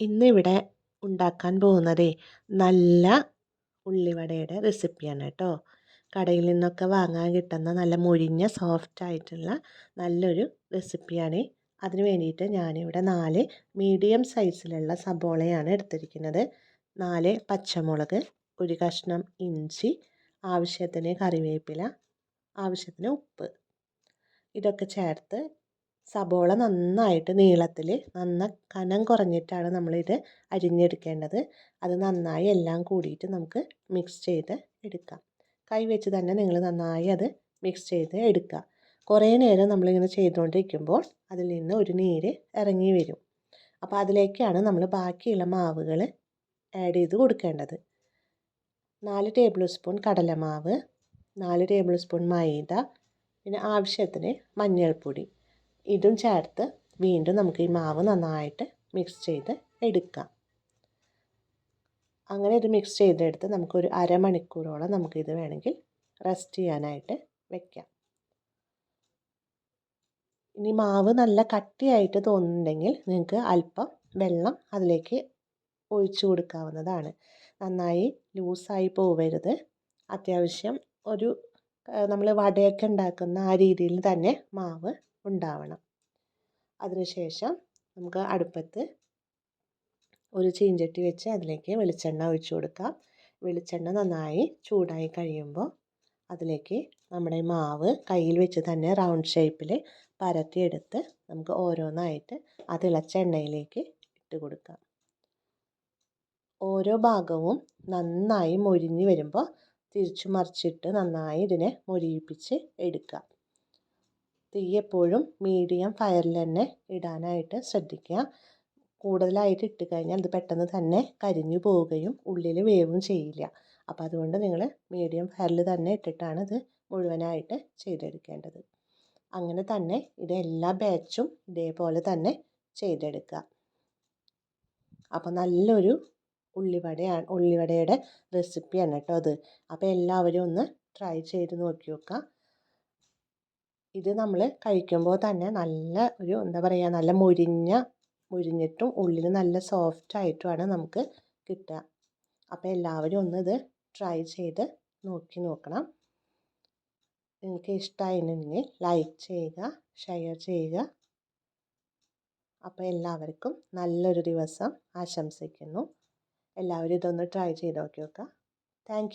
ഇന്നിവിടെ ഉണ്ടാക്കാൻ പോകുന്നത് നല്ല ഉള്ളിവടയുടെ റെസിപ്പിയാണ് കേട്ടോ. കടയിൽ നിന്നൊക്കെ വാങ്ങാൻ കിട്ടുന്ന നല്ല മൊരിഞ്ഞ സോഫ്റ്റ് ആയിട്ടുള്ള നല്ലൊരു റെസിപ്പിയാണ് അതിന് വേണ്ടിയിട്ട് ഞാനിവിടെ നാല് മീഡിയം സൈസിലുള്ള സബോളയാണ് എടുത്തിരിക്കുന്നത്. നാല് പച്ചമുളക് ഒരു കഷ്ണം ഇഞ്ചി ആവശ്യത്തിന് കറിവേപ്പില ആവശ്യത്തിന് ഉപ്പ്. ഇതൊക്കെ ചേർത്ത് സബോള നന്നായിട്ട് നീളത്തിൽ നന്ന കനം കുറഞ്ഞിട്ടാണ് നമ്മളിത് അരിഞ്ഞെടുക്കേണ്ടത്. അത് നന്നായി എല്ലാം കൂടിയിട്ട് നമുക്ക് മിക്സ് ചെയ്ത് എടുക്കാം. കൈ വെച്ച് തന്നെ നിങ്ങൾ നന്നായി അത് മിക്സ് ചെയ്ത് എടുക്കുക. കുറേ നേരം നമ്മളിങ്ങനെ ചെയ്തുകൊണ്ടിരിക്കുമ്പോൾ അതിൽ നിന്ന് ഒരു നീര് ഇറങ്ങി വരും. അപ്പോൾ അതിലേക്കാണ് നമ്മൾ ബാക്കിയുള്ള മാവുകൾ ആഡ് ചെയ്ത് കൊടുക്കേണ്ടത്. നാല് ടേബിൾ സ്പൂൺ കടലമാവ് നാല് ടേബിൾ സ്പൂൺ മൈദ പിന്നെ ആവശ്യത്തിന് മഞ്ഞൾപ്പൊടി. ഇതും ചേർത്ത് വീണ്ടും നമുക്ക് ഈ മാവ് നന്നായിട്ട് മിക്സ് ചെയ്ത് എടുക്കാം. അങ്ങനെ ഇത് മിക്സ് ചെയ്തെടുത്ത് നമുക്കൊരു അരമണിക്കൂറോളം നമുക്കിത് വേണമെങ്കിൽ റെസ്റ്റ് ചെയ്യാനായിട്ട് വെക്കാം. ഇനി മാവ് നല്ല കട്ടിയായിട്ട് തോന്നുന്നുണ്ടെങ്കിൽ നിങ്ങൾക്ക് അല്പം വെള്ളം അതിലേക്ക് ഒഴിച്ചു കൊടുക്കാവുന്നതാണ്. നന്നായി ലൂസായി പോവരുത്. അത്യാവശ്യം ഒരു നമ്മൾ വടയൊക്കെ ഉണ്ടാക്കുന്ന ആ രീതിയിൽ തന്നെ മാവ് ഉണ്ടാവണം. അതിനുശേഷം നമുക്ക് അടുപ്പത്ത് ഒരു ചീഞ്ചട്ടി വെച്ച് അതിലേക്ക് വെളിച്ചെണ്ണ ഒഴിച്ചു കൊടുക്കാം. വെളിച്ചെണ്ണ നന്നായി ചൂടായി കഴിയുമ്പോൾ അതിലേക്ക് നമ്മുടെ മാവ് കയ്യിൽ വെച്ച് തന്നെ റൗണ്ട് ഷേപ്പിൽ പരത്തിയെടുത്ത് നമുക്ക് ഓരോന്നായിട്ട് ആ തിളച്ച എണ്ണയിലേക്ക് ഇട്ട് കൊടുക്കാം. ഓരോ ഭാഗവും നന്നായി മൊരിഞ്ഞ് വരുമ്പോൾ തിരിച്ചു മറിച്ചിട്ട് നന്നായി ഇതിനെ മൊരിയിപ്പിച്ച് എടുക്കാം. തീ എപ്പോഴും മീഡിയം ഫയറിൽ തന്നെ ഇടാനായിട്ട് ശ്രദ്ധിക്കുക. കൂടുതലായിട്ട് ഇട്ട് കഴിഞ്ഞാൽ അത് പെട്ടെന്ന് തന്നെ കരിഞ്ഞു പോവുകയും ഉള്ളിൽ വേവും ചെയ്യില്ല. അപ്പോൾ അതുകൊണ്ട് നിങ്ങൾ മീഡിയം ഫയറിൽ തന്നെ ഇട്ടിട്ടാണ് ഇത് മുഴുവനായിട്ട് ചെയ്തെടുക്കേണ്ടത്. അങ്ങനെ തന്നെ ഇത് എല്ലാ ബാച്ചും ഇതേപോലെ തന്നെ ചെയ്തെടുക്കുക. അപ്പോൾ നല്ലൊരു ഉള്ളിവടയാണ് ഉള്ളിവടയുടെ റെസിപ്പിയാണ് കേട്ടോ അത്. അപ്പോൾ എല്ലാവരും ഒന്ന് ട്രൈ ചെയ്ത് നോക്കി നോക്കുക. ഇത് നമ്മൾ കഴിക്കുമ്പോൾ തന്നെ നല്ല ഒരു എന്താ പറയുക നല്ല മുരിഞ്ഞ മുരിഞ്ഞിട്ടും ഉള്ളിൽ നല്ല സോഫ്റ്റ് ആയിട്ടുമാണ് നമുക്ക് കിട്ടുക. അപ്പോൾ എല്ലാവരും ഒന്ന് ഇത് ട്രൈ ചെയ്ത് നോക്കി നോക്കണം. നിങ്ങൾക്ക് ഇഷ്ടമായിരുന്നെങ്കിൽ ലൈക്ക് ചെയ്യുക ഷെയർ ചെയ്യുക. അപ്പോൾ എല്ലാവർക്കും നല്ലൊരു ദിവസം ആശംസിക്കുന്നു. എല്ലാവരും ഇതൊന്ന് ട്രൈ ചെയ്ത് നോക്കി നോക്കുക. താങ്ക്